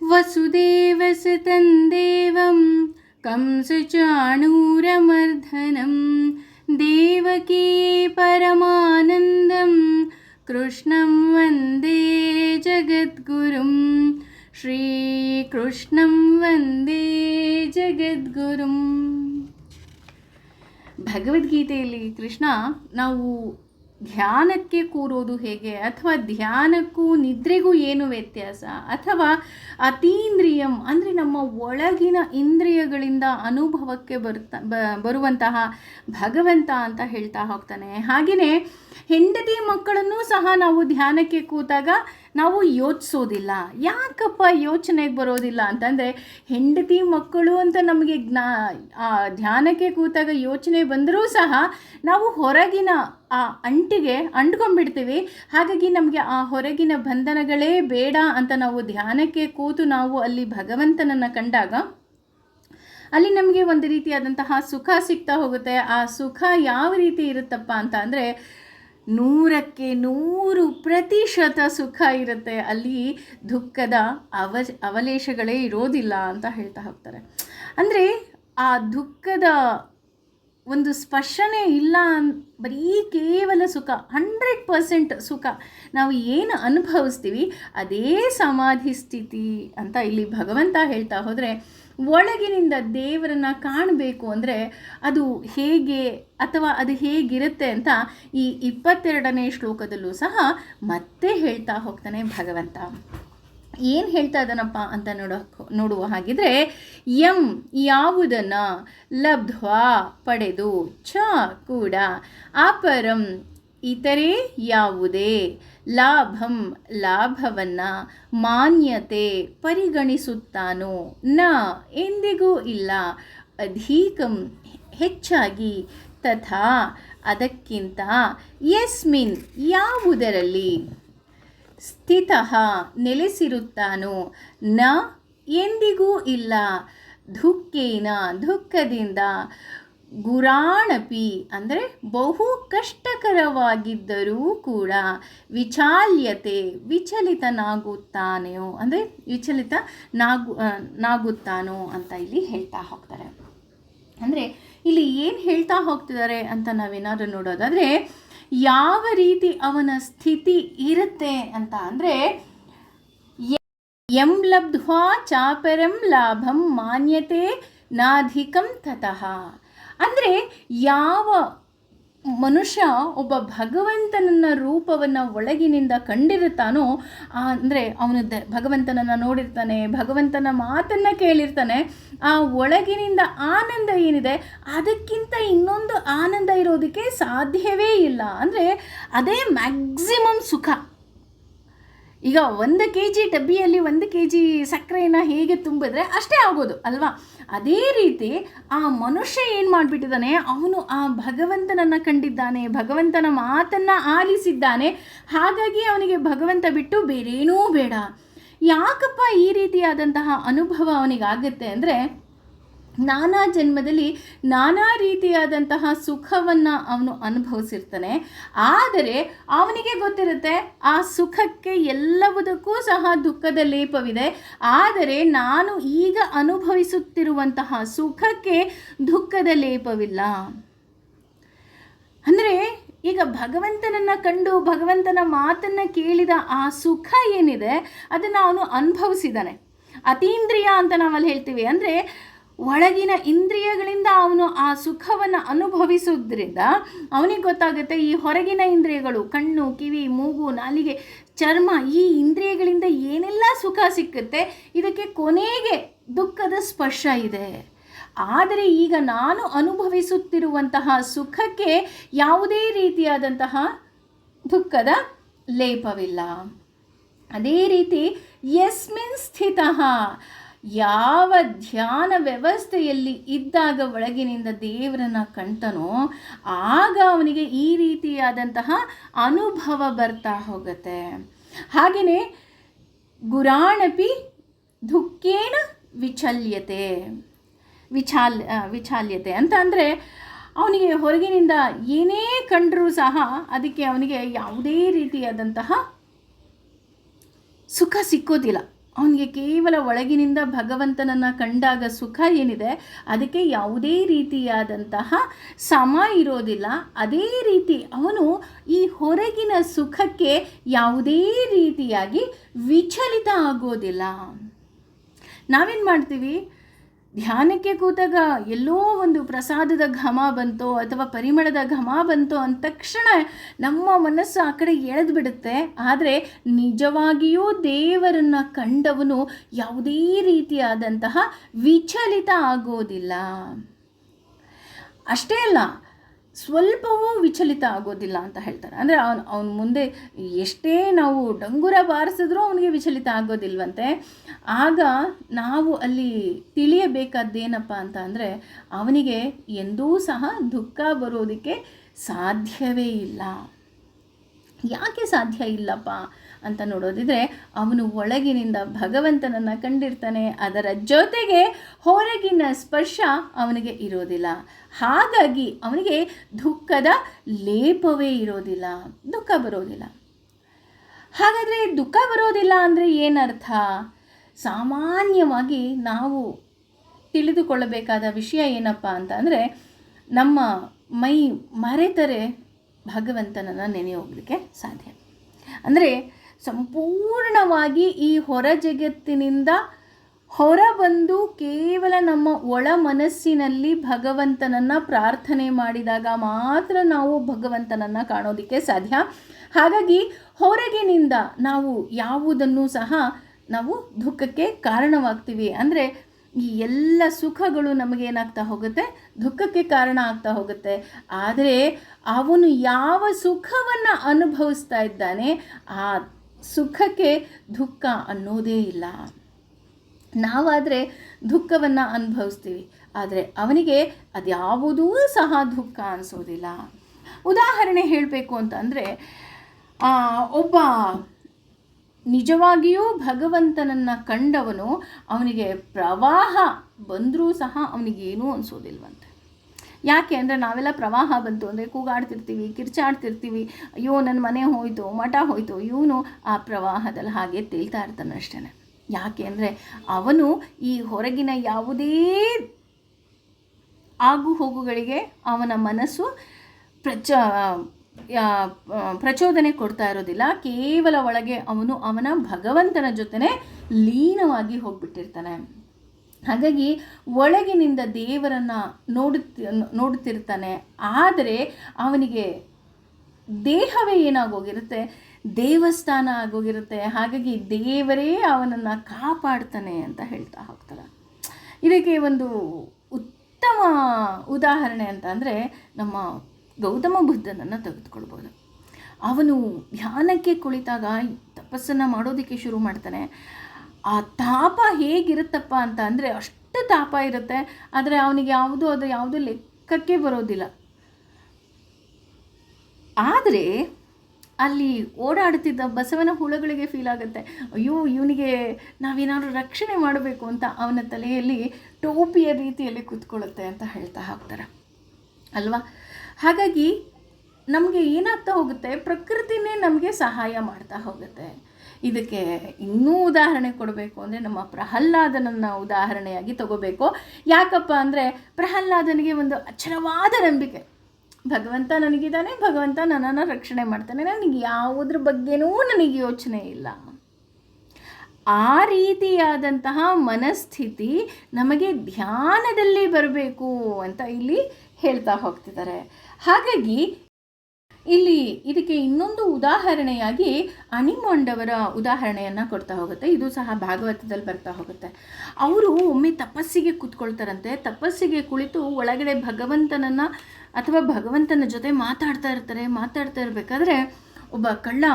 वसुदेवसुतं देवं कंसचाणूरमर्दनं देवकी परमानन्दं कृष्णं वन्दे जगद्गुरुं श्रीकृष्णं वन्दे ಜಗದ್ಗುರುಂ ಭಗವದ್ಗೀತೆಯಲ್ಲಿ ಕೃಷ್ಣ ನಾವು ಧ್ಯಾನಕ್ಕೆ ಕೂರೋದು ಹೇಗೆ? ಅಥವಾ ಧ್ಯಾನಕ್ಕೂ ನಿದ್ರೆಗೂ ಏನು ವ್ಯತ್ಯಾಸ? ಅಥವಾ ಅತೀಂದ್ರಿಯಂ ಅಂದರೆ ನಮ್ಮ ಒಳಗಿನ ಇಂದ್ರಿಯಗಳಿಂದ ಅನುಭವಕ್ಕೆ ಬರ್ತಾ ಬರುವಂತಹ ಭಗವಂತ ಅಂತ ಹೇಳ್ತಾ ಹೋಗ್ತಾನೆ. ಹಾಗೆಯೇ ಹೆಂಡತಿ ಮಕ್ಕಳನ್ನು ಸಹ ನಾವು ಧ್ಯಾನಕ್ಕೆ ಕೂತಾಗ ನಾವು ಯೋಚಿಸೋದಿಲ್ಲ. ಯಾಕಪ್ಪ ಯೋಚನೆಗೆ ಬರೋದಿಲ್ಲ ಅಂತಂದರೆ ಹೆಂಡತಿ ಮಕ್ಕಳು ಅಂತ ನಮಗೆ ಜ್ಞಾ ಧ್ಯಾನಕ್ಕೆ ಕೂತಾಗ ಯೋಚನೆ ಬಂದರೂ ಸಹ ನಾವು ಹೊರಗಿನ ಆ ಅಂಟಿಗೆ ಅಂಟ್ಕೊಂಡ್ಬಿಡ್ತೀವಿ. ಹಾಗಾಗಿ ನಮಗೆ ಆ ಹೊರಗಿನ ಬಂಧನಗಳೇ ಬೇಡ ಅಂತ ನಾವು ಧ್ಯಾನಕ್ಕೆ ಕೂತು ನಾವು ಅಲ್ಲಿ ಭಗವಂತನನ್ನು ಕಂಡಾಗ ಅಲ್ಲಿ ನಮಗೆ ಒಂದು ರೀತಿಯಾದಂತಹ ಸುಖ ಸಿಗ್ತಾ ಹೋಗುತ್ತೆ. ಆ ಸುಖ ಯಾವ ರೀತಿ ಇರುತ್ತಪ್ಪ ಅಂತ ಅಂದರೆ ನೂರಕ್ಕೆ ನೂರು ಪ್ರತಿಶತ ಸುಖ ಇರುತ್ತೆ. ಅಲ್ಲಿ ದುಃಖದ ಅವ ಅವಲೇಶಗಳೇ ಇರೋದಿಲ್ಲ ಅಂತ ಹೇಳ್ತಾ ಹೋಗ್ತಾರೆ. ಅಂದರೆ ಆ ದುಃಖದ ಒಂದು ಸ್ಪರ್ಶನೇ ಇಲ್ಲ ಅನ್, ಬರೀ ಕೇವಲ ಸುಖ, ಹಂಡ್ರೆಡ್ ಪರ್ಸೆಂಟ್ ಸುಖ ನಾವು ಏನು ಅನುಭವಿಸ್ತೀವಿ, ಅದೇ ಸಮಾಧಿ ಸ್ಥಿತಿ ಅಂತ ಇಲ್ಲಿ ಭಗವಂತ ಹೇಳ್ತಾ ಹೋದರೆ ಒಳಗಿನಿಂದ ದೇವರನ್ನು ಕಾಣಬೇಕು ಅಂದರೆ ಅದು ಹೇಗೆ ಅಥವಾ ಅದು ಹೇಗಿರುತ್ತೆ ಅಂತ ಈ ಇಪ್ಪತ್ತೆರಡನೇ ಶ್ಲೋಕದಲ್ಲೂ ಸಹ ಮತ್ತೆ ಹೇಳ್ತಾ ಹೋಗ್ತಾನೆ ಭಗವಂತ. ಏನು ಹೇಳ್ತಾ ಇದ್ದಾನಪ್ಪ ಅಂತ ನೋಡೋ ನೋಡುವ ಹಾಗಿದ್ರೆ ಎಂ ಯಾವುದನ್ನು ಲಬ್ಧ್ವಾ ಪಡೆದು ಚ ಕೂಡ ಅಪರಂ ಇತರೆ ಯಾವುದೇ ಲಾಭಂ, ಲಾಭವನ್ನು ಮಾನ್ಯತೆ ಪರಿಗಣಿಸುತ್ತಾನೋ? ನ ಎಂದಿಗೂ ಇಲ್ಲ. ಅಧೀಕಂ ಹೆಚ್ಚಾಗಿ ತಥಾ ಅದಕ್ಕಿಂತ ಯಸ್ಮಿನ್ ಯಾವುದರಲ್ಲಿ ಸ್ಥಿತ ನೆಲೆಸಿರುತ್ತಾನೋ? ನ ಎಂದಿಗೂ ಇಲ್ಲ. ದುಃಖೇನ ದುಃಖದಿಂದ ಗುರಾಣಪಿ ಅಂದರೆ ಬಹು ಕಷ್ಟಕರವಾಗಿದ್ದರೂ ಕೂಡ ವಿಚಾಲ್ಯತೆ ವಿಚಲಿತನಾಗುತ್ತಾನೆಯೋ, ಅಂದರೆ ವಿಚಲಿತ ನಾಗು ನಾಗುತ್ತಾನೋ ಅಂತ ಇಲ್ಲಿ ಹೇಳ್ತಾ ಹೋಗ್ತಾರೆ. ಅಂದರೆ ಇಲ್ಲಿ ಏನು ಹೇಳ್ತಾ ಹೋಗ್ತಿದ್ದಾರೆ ಅಂತ ನಾವೇನಾದರೂ ನೋಡೋದಾದರೆ, ಯಾವ ರೀತಿ ಅವನ ಸ್ಥಿತಿ ಇರುತ್ತೆ ಅಂತ ಅಂದರೆ, ಎಂ ಲಬ್ಧ್ವಾ ಚಾಪರಂ ಲಾಭಂ ಮಾನ್ಯತೆ ನಾಧಿಕಂ ತತಃ. ಅಂದರೆ ಯಾವ ಮನುಷ್ಯ ಒಬ್ಬ ಭಗವಂತನನ್ನ ರೂಪವನ್ನು ಒಳಗಿನಿಂದ ಕಂಡಿರುತ್ತಾನೋ ಅಂದರೆ ಅವನು ದ ಭಗವಂತನನ್ನು ನೋಡಿರ್ತಾನೆ, ಭಗವಂತನ ಮಾತನ್ನು ಕೇಳಿರ್ತಾನೆ, ಆ ಒಳಗಿನಿಂದ ಆನಂದ ಏನಿದೆ, ಅದಕ್ಕಿಂತ ಇನ್ನೊಂದು ಆನಂದ ಇರೋದಕ್ಕೆ ಸಾಧ್ಯವೇ ಇಲ್ಲ. ಅಂದರೆ ಅದೇ ಮ್ಯಾಕ್ಸಿಮಮ್ ಸುಖ. ಈಗ ಒಂದು ಕೆ ಜಿ ಡಬ್ಬಿಯಲ್ಲಿ ಒಂದು ಕೆ ಜಿ ಸಕ್ಕರೆಯನ್ನು ಹೇಗೆ ತುಂಬಿದ್ರೆ ಅಷ್ಟೇ ಆಗೋದು, ಅಲ್ವಾ? ಅದೇ ರೀತಿ ಆ ಮನುಷ್ಯ ಏನು ಮಾಡಿಬಿಟ್ಟಿದ್ದಾನೆ, ಅವನು ಆ ಭಗವಂತನನ್ನು ಕಂಡಿದ್ದಾನೆ, ಭಗವಂತನ ಮಾತನ್ನು ಆಲಿಸಿದ್ದಾನೆ, ಹಾಗಾಗಿ ಅವನಿಗೆ ಭಗವಂತ ಬಿಟ್ಟು ಬೇರೇನೂ ಬೇಡ. ಯಾಕಪ್ಪ ಈ ರೀತಿಯಾದಂತಹ ಅನುಭವ ಅವನಿಗಾಗುತ್ತೆ ಅಂದರೆ ನಾನಾ ಜನ್ಮದಲ್ಲಿ ನಾನಾ ರೀತಿಯಾದಂತಹ ಸುಖವನ್ನು ಅವನು ಅನುಭವಿಸಿರ್ತಾನೆ. ಆದರೆ ಅವನಿಗೆ ಗೊತ್ತಿರುತ್ತೆ, ಆ ಸುಖಕ್ಕೆ ಎಲ್ಲವುದಕ್ಕೂ ಸಹ ದುಃಖದ ಲೇಪವಿದೆ. ಆದರೆ ನಾನು ಈಗ ಅನುಭವಿಸುತ್ತಿರುವಂತಹ ಸುಖಕ್ಕೆ ದುಃಖದ ಲೇಪವಿಲ್ಲ. ಅಂದರೆ ಈಗ ಭಗವಂತನನ್ನು ಕಂಡು ಭಗವಂತನ ಮಾತನ್ನು ಕೇಳಿದ ಆ ಸುಖ ಏನಿದೆ, ಅದನ್ನು ಅವನು ಅನುಭವಿಸಿದ್ದಾನೆ. ಅತೀಂದ್ರಿಯ ಅಂತ ನಾವಲ್ಲಿ ಹೇಳ್ತೀವಿ. ಅಂದರೆ ಒಳಗಿನ ಇಂದ್ರಿಯಗಳಿಂದ ಅವನು ಆ ಸುಖವನ್ನು ಅನುಭವಿಸೋದ್ರಿಂದ ಅವನಿಗೆ ಗೊತ್ತಾಗುತ್ತೆ ಈ ಹೊರಗಿನ ಇಂದ್ರಿಯಗಳು, ಕಣ್ಣು, ಕಿವಿ, ಮೂಗು, ನಾಲಿಗೆ, ಚರ್ಮ ಈ ಇಂದ್ರಿಯಗಳಿಂದ ಏನೆಲ್ಲ ಸುಖ ಸಿಕ್ಕುತ್ತೆ, ಇದಕ್ಕೆ ಕೊನೆಗೆ ದುಃಖದ ಸ್ಪರ್ಶ ಇದೆ. ಆದರೆ ಈಗ ನಾನು ಅನುಭವಿಸುತ್ತಿರುವಂತಹ ಸುಖಕ್ಕೆ ಯಾವುದೇ ರೀತಿಯಾದಂತಹ ದುಃಖದ ಲೇಪವಿಲ್ಲ. ಅದೇ ರೀತಿ, ಯಸ್ಮಿನ್ ಸ್ಥಿತ ಯಾವ ಧ್ಯಾನ ವ್ಯವಸ್ಥೆಯಲ್ಲಿ ಇದ್ದಾಗ ಒಳಗಿನಿಂದ ದೇವರನ್ನ ಕಣ್ತನೋ ಆಗ ಅವನಿಗೆ ಈ ರೀತಿಯಾದಂತಹ ಅನುಭವ ಬರ್ತಾ ಹೋಗುತ್ತೆ. ಹಾಗೆಯೇ ಗುರಾಣಪಿ ದುಃಖೇನ ವಿಚಲ್ಯತೆ, ವಿಚಾಲ್ ವಿಚಾಲ್ಯತೆ ಅಂತ ಅಂದರೆ ಅವನಿಗೆ ಹೊರಗಿನಿಂದ ಏನೇ ಕಂಡರೂ ಸಹ ಅದಕ್ಕೆ ಅವನಿಗೆ ಯಾವುದೇ ರೀತಿಯಾದಂತಹ ಸುಖ ಸಿಕ್ಕೋದಿಲ್ಲ. ಅವನಿಗೆ ಕೇವಲ ಒಳಗಿನಿಂದ ಭಗವಂತನನ್ನು ಕಂಡಾಗ ಸುಖ ಏನಿದೆ, ಅದಕ್ಕೆ ಯಾವುದೇ ರೀತಿಯಾದಂತಹ ಸಮ ಇರೋದಿಲ್ಲ. ಅದೇ ರೀತಿ ಅವನು ಈ ಹೊರಗಿನ ಸುಖಕ್ಕೆ ಯಾವುದೇ ರೀತಿಯಾಗಿ ವಿಚಲಿತ ಆಗೋದಿಲ್ಲ. ನಾವೇನು ಮಾಡ್ತೀವಿ? ಧ್ಯಾನಕ್ಕೆ ಕೂತಾಗ ಎಲ್ಲೋ ಒಂದು ಪ್ರಸಾದದ ಘಮ ಬಂತೋ ಅಥವಾ ಪರಿಮಳದ ಘಮ ಬಂತೋ ಅಂದ ತಕ್ಷಣ ನಮ್ಮ ಮನಸ್ಸು ಆ ಕಡೆ ಎಳೆದು ಬಿಡುತ್ತೆ. ಆದರೆ ನಿಜವಾಗಿಯೂ ದೇವರನ್ನು ಕಂಡವನು ಯಾವುದೇ ರೀತಿಯಾದಂತಹ ವಿಚಲಿತ ಆಗೋದಿಲ್ಲ. ಅಷ್ಟೇ ಅಲ್ಲ ಸ್ವಲ್ಪವೂ ವಿಚಲಿತ ಆಗೋದಿಲ್ಲ ಅಂತ ಹೇಳ್ತಾರೆ. ಅಂದರೆ ಅವನು, ಅವನ ಮುಂದೆ ಎಷ್ಟೇ ನಾವು ಡಂಗುರ ಬಾರಿಸಿದ್ರೂ ಅವನಿಗೆ ವಿಚಲಿತ ಆಗೋದಿಲ್ವಂತೆ. ಆಗ ನಾವು ಅಲ್ಲಿ ತಿಳಿಯಬೇಕಾದ್ದೇನಪ್ಪ ಅಂತ ಅಂದರೆ ಅವನಿಗೆ ಎಂದೂ ಸಹ ದುಃಖ ಬರೋದಕ್ಕೆ ಸಾಧ್ಯವೇ ಇಲ್ಲ. ಯಾಕೆ ಸಾಧ್ಯ ಇಲ್ಲಪ್ಪ? ಅಂತ ನೋಡೋದಿದ್ರೆ ಅವನು ಒಳಗಿನಿಂದ ಭಗವಂತನನ್ನು ಕಂಡಿರ್ತಾನೆ. ಅದರ ಜೊತೆಗೆ ಹೊರಗಿನ ಸ್ಪರ್ಶ ಅವನಿಗೆ ಇರೋದಿಲ್ಲ. ಹಾಗಾಗಿ ಅವನಿಗೆ ದುಃಖದ ಲೇಪವೇ ಇರೋದಿಲ್ಲ. ದುಃಖ ಬರೋದಿಲ್ಲ. ಹಾಗಾದರೆ ದುಃಖ ಬರೋದಿಲ್ಲ ಅಂದರೆ ಏನರ್ಥ? ಸಾಮಾನ್ಯವಾಗಿ ನಾವು ತಿಳಿದುಕೊಳ್ಳಬೇಕಾದ ವಿಷಯ ಏನಪ್ಪ ಅಂತ ಅಂದರೆ ನಮ್ಮ ಮೈ ಮರೆತರೆ ಭಗವಂತನನ್ನು ನೆನೆ ಹೋಗಲಿಕ್ಕೆ ಸಾಧ್ಯ. ಅಂದರೆ ಸಂಪೂರ್ಣವಾಗಿ ಈ ಹೊರ ಜಗತ್ತಿನಿಂದ ಹೊರಬಂದು ಕೇವಲ ನಮ್ಮ ಒಳ ಮನಸ್ಸಿನಲ್ಲಿ ಭಗವಂತನನ್ನು ಪ್ರಾರ್ಥನೆ ಮಾಡಿದಾಗ ಮಾತ್ರ ನಾವು ಭಗವಂತನನ್ನು ಕಾಣೋದಕ್ಕೆ ಸಾಧ್ಯ. ಹಾಗಾಗಿ ಹೊರಗಿನಿಂದ ನಾವು ಯಾವುದನ್ನು ಸಹ ನಾವು ದುಃಖಕ್ಕೆ ಕಾರಣವಾಗ್ತೀವಿ ಅಂದರೆ ಈ ಎಲ್ಲ ಸುಖಗಳು ನಮಗೇನಾಗ್ತಾ ಹೋಗುತ್ತೆ? ದುಃಖಕ್ಕೆ ಕಾರಣ ಆಗ್ತಾ ಹೋಗುತ್ತೆ. ಆದರೆ ಅವನು ಯಾವ ಸುಖವನ್ನು ಅನುಭವಿಸ್ತಾ ಇದ್ದಾನೆ? ಆ ಸುಖಕ್ಕೆ ದುಃಖ ಅನ್ನೋದೇ ಇಲ್ಲ. ನಾವಾದರೆ ದುಃಖವನ್ನು ಅನುಭವಿಸ್ತೀವಿ. ಆದರೆ ಅವನಿಗೆ ಅದ್ಯಾವುದೂ ಸಹ ದುಃಖ ಅನಿಸೋದಿಲ್ಲ. ಉದಾಹರಣೆ ಹೇಳಬೇಕು ಅಂತಂದರೆ ಒಬ್ಬ ನಿಜವಾಗಿಯೂ ಭಗವಂತನನ್ನು ಕಂಡವನು ಅವನಿಗೆ ಪ್ರವಾಹ ಬಂದರೂ ಸಹ ಅವನಿಗೇನೂ ಅನಿಸೋದಿಲ್ವಂತೆ. ಯಾಕೆ ಅಂದರೆ ನಾವೆಲ್ಲ ಪ್ರವಾಹ ಬಂತು ಅಂದರೆ ಕೂಗಾಡ್ತಿರ್ತೀವಿ, ಕಿರ್ಚಾಡ್ತಿರ್ತೀವಿ. ಅಯ್ಯೋ ನನ್ನ ಮನೆ ಹೋಯಿತು, ಮಠ ಹೋಯಿತು, ಇವನು ಆ ಪ್ರವಾಹದಲ್ಲಿ ಹಾಗೆ ತೇಲ್ತಾ ಇರ್ತಾನೆ ಅಷ್ಟೇ ಯಾಕೆ ಅಂದರೆ ಅವನು ಈ ಹೊರಗಿನ ಯಾವುದೇ ಆಗು ಹೋಗುಗಳಿಗೆ ಅವನ ಮನಸ್ಸು ಪ್ರಚ ಪ್ರಚೋದನೆ ಕೊಡ್ತಾ ಇರೋದಿಲ್ಲ. ಕೇವಲ ಒಳಗೆ ಅವನು ಅವನ ಭಗವಂತನ ಜೊತೆನೆ ಲೀನವಾಗಿ ಹೋಗ್ಬಿಟ್ಟಿರ್ತಾನೆ. ಹಾಗಾಗಿ ಒಳಗಿನಿಂದ ದೇವರನ್ನು ನೋಡುತ್ತಿ, ನೋಡುತ್ತಿರ್ತಾನೆ. ಆದರೆ ಅವನಿಗೆ ದೇಹವೇ ಏನಾಗೋಗಿರುತ್ತೆ? ದೇವಸ್ಥಾನ ಆಗೋಗಿರುತ್ತೆ. ಹಾಗಾಗಿ ದೇವರೇ ಅವನನ್ನು ಕಾಪಾಡ್ತಾನೆ ಅಂತ ಹೇಳ್ತಾ ಹೋಗ್ತಾರೆ. ಇದಕ್ಕೆ ಒಂದು ಉತ್ತಮ ಉದಾಹರಣೆ ಅಂತ ಅಂದರೆ ನಮ್ಮ ಗೌತಮ ಬುದ್ಧನನ್ನು ತೆಗೆದುಕೊಳ್ಬೋದು. ಅವನು ಧ್ಯಾನಕ್ಕೆ ಕುಳಿತಾಗ ತಪಸ್ಸನ್ನು ಮಾಡೋದಕ್ಕೆ ಶುರು ಮಾಡ್ತಾನೆ. ಆ ತಾಪ ಹೇಗಿರುತ್ತಪ್ಪ ಅಂತ ಅಂದರೆ ಅಷ್ಟು ತಾಪ ಇರುತ್ತೆ. ಆದರೆ ಅವನಿಗೆ ಯಾವುದೂ ಅದು ಯಾವುದೂ ಲೆಕ್ಕಕ್ಕೆ ಬರೋದಿಲ್ಲ. ಆದರೆ ಅಲ್ಲಿ ಓಡಾಡ್ತಿದ್ದ ಬಸವನ ಹುಳುಗಳಿಗೆ ಫೀಲ್ ಆಗುತ್ತೆ. ಅಯ್ಯೋ, ಇವನಿಗೆ ನಾವೇನಾದ್ರು ರಕ್ಷಣೆ ಮಾಡಬೇಕು ಅಂತ ಅವನ ತಲೆಯಲ್ಲಿ ಟೋಪಿಯ ರೀತಿಯಲ್ಲಿ ಕೂತ್ಕೊಳ್ಳುತ್ತೆ ಅಂತ ಹೇಳ್ತಾ ಹೋಗ್ತಾರೆ. ಅಲ್ವಾ? ಹಾಗಾಗಿ ನಮಗೆ ಏನಾಗ್ತಾ ಹೋಗುತ್ತೆ, ಪ್ರಕೃತಿನೇ ನಮಗೆ ಸಹಾಯ ಮಾಡ್ತಾ ಹೋಗುತ್ತೆ. ಇದಕ್ಕೆ ಇನ್ನೂ ಉದಾಹರಣೆ ಕೊಡಬೇಕು ಅಂದರೆ ನಮ್ಮ ಪ್ರಹ್ಲಾದನನ್ನು ಉದಾಹರಣೆಯಾಗಿ ತಗೋಬೇಕು. ಯಾಕಪ್ಪ ಅಂದರೆ ಪ್ರಹ್ಲಾದನಿಗೆ ಒಂದು ಅಚ್ಚರವಾದ ನಂಬಿಕೆ. ಭಗವಂತ ನನಗಿದ್ದಾನೆ, ಭಗವಂತ ನನ್ನನ್ನು ರಕ್ಷಣೆ ಮಾಡ್ತಾನೆ. ನನಗೆ ಯಾವುದ್ರ ಬಗ್ಗೆನೂ ನನಗೆ ಯೋಚನೆ ಇಲ್ಲ. ಆ ರೀತಿಯಾದಂತಹ ಮನಸ್ಥಿತಿ ನಮಗೆ ಧ್ಯಾನದಲ್ಲಿ ಬರಬೇಕು ಅಂತ ಇಲ್ಲಿ ಹೇಳ್ತಾ ಹೋಗ್ತಿದ್ದಾರೆ. ಹಾಗಾಗಿ ಇಲ್ಲಿ ಇದಕ್ಕೆ ಇನ್ನೊಂದು ಉದಾಹರಣೆಯಾಗಿ ಅಣಿಮೊಂಡವರ ಉದಾಹರಣೆಯನ್ನು ಕೊಡ್ತಾ ಹೋಗುತ್ತೆ. ಇದು ಸಹ ಭಾಗವತದಲ್ಲಿ ಬರ್ತಾ ಹೋಗುತ್ತೆ. ಅವರು ಒಮ್ಮೆ ತಪಸ್ಸಿಗೆ ಕೂತ್ಕೊಳ್ತಾರಂತೆ. ತಪಸ್ಸಿಗೆ ಕುಳಿತು ಒಳಗಡೆ ಭಗವಂತನನ್ನು ಅಥವಾ ಭಗವಂತನ ಜೊತೆ ಮಾತಾಡ್ತಾ ಇರ್ತಾರೆ, ಮಾತಾಡ್ತಾ ಇರಬೇಕಾದ್ರೆ ಒಬ್ಬ ಕಳ್ಳ